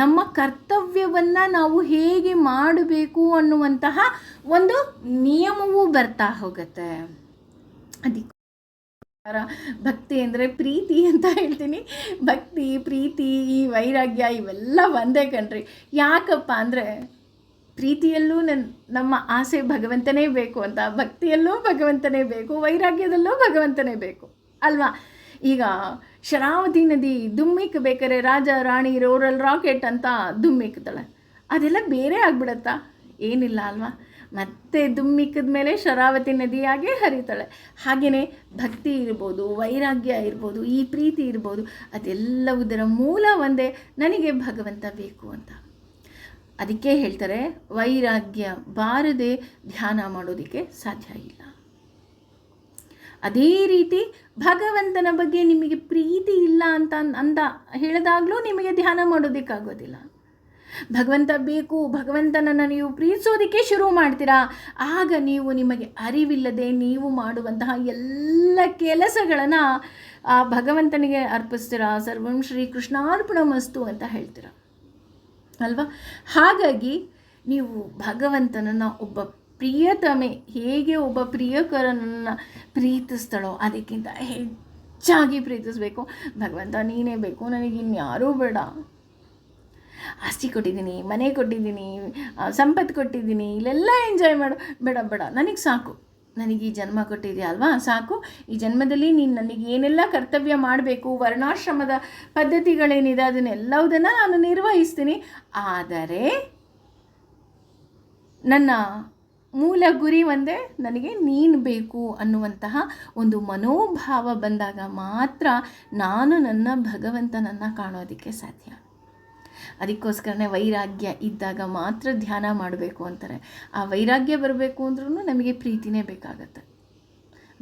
ನಮ್ಮ ಕರ್ತವ್ಯವನ್ನು ನಾವು ಹೇಗೆ ಮಾಡಬೇಕು ಅನ್ನುವಂತಹ ಒಂದು ನಿಯಮವೂ ಬರ್ತಾ ಹೋಗುತ್ತೆ. ಅದಕ್ಕೆ ಭಕ್ತಿ ಅಂದರೆ ಪ್ರೀತಿ ಅಂತ ಹೇಳ್ತೀನಿ. ಭಕ್ತಿ, ಪ್ರೀತಿ, ಈ ವೈರಾಗ್ಯ ಇವೆಲ್ಲ ಒಂದೇ ಕಣ್ರಿ. ಯಾಕಪ್ಪ ಅಂದರೆ ಪ್ರೀತಿಯಲ್ಲೂ ನನ್ನ ನಮ್ಮ ಆಸೆ ಭಗವಂತನೇ ಬೇಕು ಅಂತ, ಭಕ್ತಿಯಲ್ಲೂ ಭಗವಂತನೇ ಬೇಕು, ವೈರಾಗ್ಯದಲ್ಲೂ ಭಗವಂತನೇ ಬೇಕು. ಅಲ್ವಾ? ಈಗ ಶರಾವತಿ ನದಿ ಬೇಕಾರೆ ರಾಜ ರಾಣಿ ರೋರಲ್ ರಾಕೆಟ್ ಅಂತ ದುಮ್ಮಿಕ್ತಾಳೆ ಅದೆಲ್ಲ ಬೇರೆ ಆಗ್ಬಿಡತ್ತಾ? ಏನಿಲ್ಲ ಅಲ್ವಾ? ಮತ್ತೆ ದುಮ್ಮಿಕ್ಕದ ಮೇಲೆ ಶರಾವತಿ ನದಿಯಾಗೆ ಹರಿತಾಳೆ. ಹಾಗೆಯೇ ಭಕ್ತಿ ಇರ್ಬೋದು, ವೈರಾಗ್ಯ ಇರ್ಬೋದು, ಈ ಪ್ರೀತಿ ಇರ್ಬೋದು, ಅದೆಲ್ಲವುದರ ಮೂಲ ಒಂದೇ ನನಗೆ ಭಗವಂತ ಬೇಕು ಅಂತ. ಅದಕ್ಕೆ ಹೇಳ್ತಾರೆ, ವೈರಾಗ್ಯ ಬಾರದೆ ಧ್ಯಾನ ಮಾಡೋದಕ್ಕೆ ಸಾಧ್ಯ ಇಲ್ಲ. ಅದೇ ರೀತಿ ಭಗವಂತನ ಬಗ್ಗೆ ನಿಮಗೆ ಪ್ರೀತಿ ಇಲ್ಲ ಅಂತ ಅಂದ ಹೇಳಿದಾಗಲೂ ನಿಮಗೆ ಧ್ಯಾನ ಮಾಡೋದಕ್ಕಾಗೋದಿಲ್ಲ. ಭಗವಂತ ಬೇಕು, ಭಗವಂತನನ್ನು ನೀವು ಪ್ರೀತಿಸೋದಕ್ಕೆ ಶುರು ಮಾಡ್ತೀರಾ? ಆಗ ನೀವು ನಿಮಗೆ ಅರಿವಿಲ್ಲದೆ ನೀವು ಮಾಡುವಂತಹ ಎಲ್ಲ ಕೆಲಸಗಳನ್ನು, ಆ, ಭಗವಂತನಿಗೆ ಅರ್ಪಿಸ್ತೀರಾ? ಸರ್ವಂ ಶ್ರೀ ಕೃಷ್ಣಾರ್ಪಣ ಮಸ್ತು ಅಂತ ಹೇಳ್ತೀರಾ? ಅಲ್ವಾ? ಹಾಗಾಗಿ ನೀವು ಭಗವಂತನನ್ನು ಒಬ್ಬ ಪ್ರಿಯತಮೆ ಹೇಗೆ ಒಬ್ಬ ಪ್ರಿಯಕರನನ್ನು ಪ್ರೀತಿಸ್ತಾಳೋ ಅದಕ್ಕಿಂತ ಹೆಚ್ಚಾಗಿ ಪ್ರೀತಿಸಬೇಕು. ಭಗವಂತ ನೀನೇ ಬೇಕು, ನನಗೆ ಇನ್ಯಾರೂ ಬೇಡ. ಆಸ್ತಿ ಕೊಟ್ಟಿದ್ದೀನಿ, ಮನೆ ಕೊಟ್ಟಿದ್ದೀನಿ ಸಂಪತ್ತು ಕೊಟ್ಟಿದ್ದೀನಿ, ಇಲ್ಲೆಲ್ಲ ಎಂಜಾಯ್ ಮಾಡು. ಬೇಡ ಬೇಡ, ನನಗೆ ಸಾಕು. ನನಗೆ ಈ ಜನ್ಮ ಕೊಟ್ಟಿದೆಯಾ ಅಲ್ವಾ? ಸಾಕು. ಈ ಜನ್ಮದಲ್ಲಿ ನೀನು ನನಗೆ ಏನೆಲ್ಲ ಕರ್ತವ್ಯ ಮಾಡಬೇಕು, ವರ್ಣಾಶ್ರಮದ ಪದ್ಧತಿಗಳೇನಿದೆ, ಅದನ್ನೆಲ್ಲವುದನ್ನು ನಾನು ನಿರ್ವಹಿಸ್ತೀನಿ. ಆದರೆ ನನ್ನ ಮೂಲ ಗುರಿ ಒಂದೇ, ನನಗೆ ನೀನು ಬೇಕು ಅನ್ನುವಂತಹ ಒಂದು ಮನೋಭಾವ ಬಂದಾಗ ಮಾತ್ರ ನಾನು ನನ್ನ ಭಗವಂತನನ್ನು ಕಾಣೋದಕ್ಕೆ ಸಾಧ್ಯ. ಅದಕ್ಕೋಸ್ಕರನೇ ವೈರಾಗ್ಯ ಇದ್ದಾಗ ಮಾತ್ರ ಧ್ಯಾನ ಮಾಡಬೇಕು ಅಂತಾರೆ. ಆ ವೈರಾಗ್ಯ ಬರಬೇಕು ಅಂದ್ರೂ ನಮಗೆ ಪ್ರೀತಿನೇ ಬೇಕಾಗತ್ತೆ.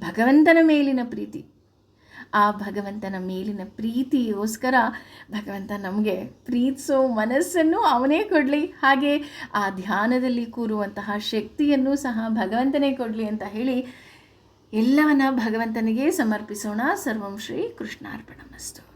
ಭಗವಂತನ ಮೇಲಿನ ಪ್ರೀತಿ. ಆ ಭಗವಂತನ ಮೇಲಿನ ಪ್ರೀತಿಗೋಸ್ಕರ ಭಗವಂತ ನಮಗೆ ಪ್ರೀತಿಸೋ ಮನಸ್ಸನ್ನು ಅವನೇ ಕೊಡಲಿ. ಹಾಗೆ ಆ ಧ್ಯಾನದಲ್ಲಿ ಕೂರುವಂತಹ ಶಕ್ತಿಯನ್ನು ಸಹ ಭಗವಂತನೇ ಕೊಡಲಿ ಅಂತ ಹೇಳಿ ಎಲ್ಲವನ್ನ ಭಗವಂತನಿಗೆ ಸಮರ್ಪಿಸೋಣ. ಸರ್ವಂ ಶ್ರೀ ಕೃಷ್ಣಾರ್ಪಣ ಮಸ್ತು